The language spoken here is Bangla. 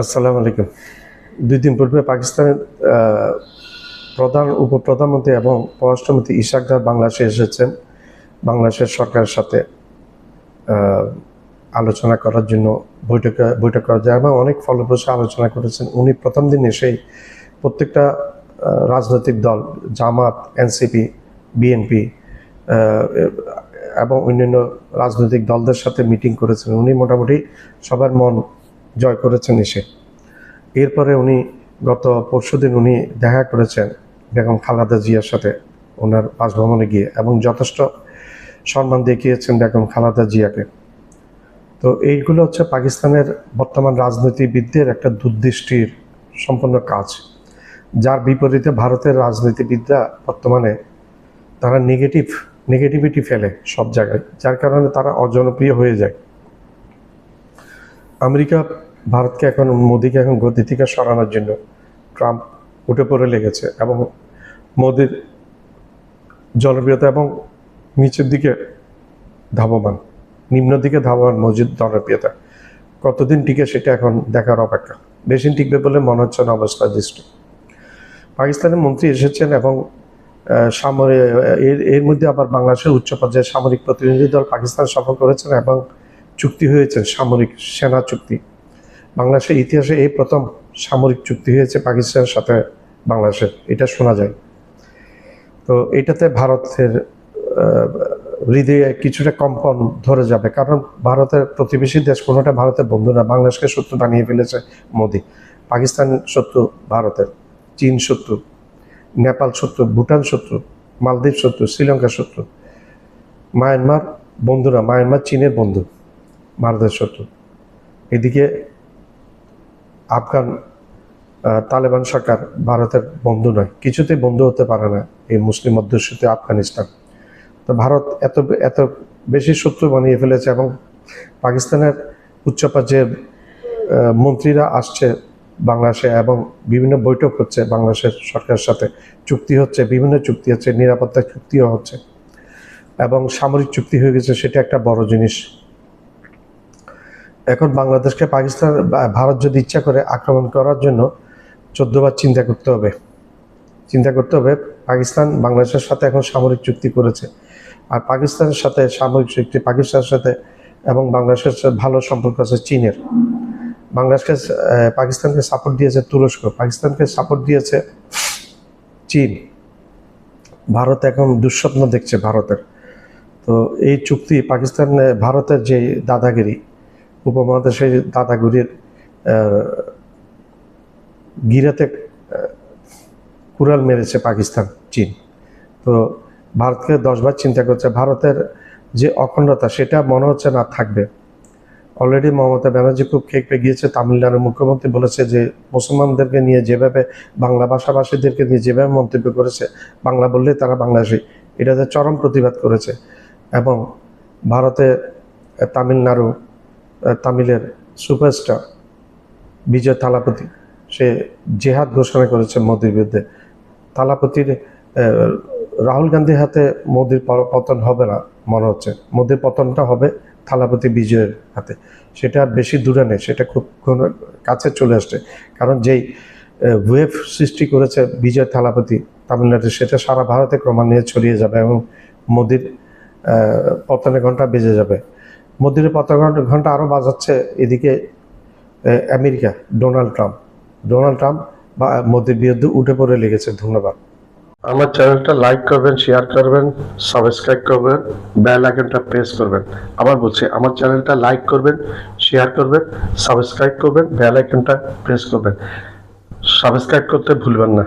আসসালামু আলাইকুম। দুই দিন পূর্বে পাকিস্তানের প্রধান উপপ্রধানমন্ত্রী এবং পররাষ্ট্রমন্ত্রী ইশাকদার বাংলাদেশে এসেছেন। বাংলাদেশের সরকারের সাথে আলোচনা করার জন্য বৈঠক বৈঠক করা যায় এবং অনেক ফলপ্রসূ আলোচনা করেছেন। উনি প্রথম দিন এসেই প্রত্যেকটা রাজনৈতিক দল, জামাত, এনসিপি, বিএনপি এবং অন্যান্য রাজনৈতিক দলদের সাথে মিটিং করেছেন। উনি মোটামুটি সবার মন জয় করেছেন এসে। এরপরে উনি গত পরশুদিন উনি দেখা করেছেন বেগম খালাদা জিয়ার সাথে ওনার বাসভবনে গিয়ে এবং যথেষ্ট সম্মান দেখিয়েছেন বেগম খালাদা জিয়াকে। তো এইগুলো হচ্ছে পাকিস্তানের বর্তমান রাজনীতিবিদদের একটা দুর্দৃষ্টির সম্পন্ন কাজ। যার বিপরীতে ভারতের রাজনীতিবিদরা বর্তমানে তারা নেগেটিভ নেগেটিভিটি ফেলে সব জায়গায়, যার কারণে তারা অজনপ্রিয় হয়ে যায়। আমেরিকা ভারতকে এখন, মোদিকে এখন গতি থেকে সরানোর জন্য ট্রাম্প উঠে পড়ে লেগেছে এবং মোদির জনপ্রিয়তা এবং নিচের দিকে ধাবমান, নিম্ন দিকে ধাবমান মজুদ জনপ্রিয়তা। কতদিন টিকে সেটা এখন দেখার অপেক্ষা। বেশি টিকবে বলে মনে হচ্ছে না অবস্থা দৃষ্টি। পাকিস্তানের মন্ত্রী এসেছেন এবং সামরিক এর এর মধ্যে আবার বাংলাদেশের উচ্চ পর্যায়ে সামরিক প্রতিনিধি দল পাকিস্তান সফর করেছেন এবং চুক্তি হয়েছে, সামরিক সেনা চুক্তি। বাংলাদেশের ইতিহাসে এই প্রথম সামরিক চুক্তি হয়েছে পাকিস্তানের সাথে বাংলাদেশের এটা শোনা যায়। তো এটাতে ভারতের হৃদয়ে কিছুটা কম্পন ধরে যাবে। কারণ ভারতের প্রতিবেশী দেশ কোনোটা ভারতের বন্ধু না, বাংলাদেশকে শত্রু বানিয়ে ফেলেছে মোদি। পাকিস্তান শত্রু ভারতের, চীন শত্রু, নেপাল শত্রু, ভুটান শত্রু, মালদ্বীপ শত্রু, শ্রীলঙ্কা শত্রু। মায়ানমার বন্ধুরা, মায়ানমার চীনের বন্ধু। ভারতের শত্রু। এদিকে আফগান তালেবান সরকার ভারতের বন্ধু নয়, কিছুতেই বন্ধু হতে পারে না এই মুসলিম অধ্যুষিত আফগানিস্তান। তো ভারত এত এত বেশি শত্রু বানিয়ে ফেলেছে এবং পাকিস্তানের উচ্চ পর্যায়ের মন্ত্রীরা আসছে বাংলাদেশে এবং বিভিন্ন বৈঠক হচ্ছে বাংলাদেশের সরকারের সাথে। চুক্তি হচ্ছে, বিভিন্ন চুক্তি হচ্ছে, নিরাপত্তা চুক্তিও হচ্ছে এবং সামরিক চুক্তি হয়ে গেছে, সেটা একটা বড় জিনিস। এখন বাংলাদেশকে পাকিস্তান ভারত যদি ইচ্ছা করে আক্রমণ করার জন্য চোদ্দবার চিন্তা করতে হবে। চিন্তা করতে হবে পাকিস্তান বাংলাদেশের সাথে এখন সামরিক চুক্তি করেছে। আর পাকিস্তানের সাথে সামরিক চুক্তি, পাকিস্তানের সাথে এবং বাংলাদেশের সাথে ভালো সম্পর্ক আছে চীনের। বাংলাদেশকে পাকিস্তানকে সাপোর্ট দিয়েছে তুরস্ক। পাকিস্তানকে সাপোর্ট দিয়েছে চীন। ভারত এখন দুঃস্বপ্ন দেখছে ভারতের। তো এই চুক্তি পাকিস্তান, ভারতের যে দাদাগিরি উপমহাদেশের দাদাগিরির আহ, গিরাতে কুড়াল মেরেছে পাকিস্তান চীন। তো ভারতকে দশবার চিন্তা করছে। ভারতের যে অখণ্ডতা সেটা মনে হচ্ছে না থাকবে। অলরেডি মমতা ব্যানার্জি খুব খেপে গিয়েছে। তামিলনাড়ুর মুখ্যমন্ত্রী বলেছে যে মুসলমানদেরকে নিয়ে যেভাবে বাংলা ভাষাভাষীদেরকে নিয়ে যেভাবে মন্তব্য করেছে বাংলা বললে তারা বাংলাদেশি। এটাতে চরম প্রতিবাদ করেছে। এবং ভারতে তামিলনাড়ু তামিলের সুপারস্টার বিজয় থালাপতি সে জেহাদ ঘোষণা করেছে মোদির বিরুদ্ধে। থালাপতির রাহুল গান্ধীর হাতে মোদির পতন হবে না, মনে হচ্ছে। মোদির পতনটা হবে থালাপতি বিজয়ের হাতে। সেটা আর বেশি দূরে নেই, সেটা খুব কাছে চলে আসছে। কারণ যেই ওয়েভ সৃষ্টি করেছে বিজয় থালাপতি তামিলনাড়ু সেটা সারা ভারতে ক্রমান্বয়ে ছড়িয়ে যাবে এবং মোদির পতনের ঘণ্টা বেজে যাবে। পতন ঘন্টা- ঘণ্টা আরও বাজাচ্ছে এদিকে America, Donald Trump. Donald Trump বা মোদির বিরুদ্ধে উঠে পড়ে লেগেছে, ধন্যবাদ। আমার চ্যানেলটা লাইক করবেন, শেয়ার করবেন, সাবস্ক্রাইব করবেন, বেল আইকনটা প্রেস করবেন। আবার বলছি, আমার চ্যানেলটা লাইক করবেন, শেয়ার করবেন, সাবস্ক্রাইব করবেন, বেল আইকনটা প্রেস করবেন। সাবস্ক্রাইব করতে ভুলবেন না।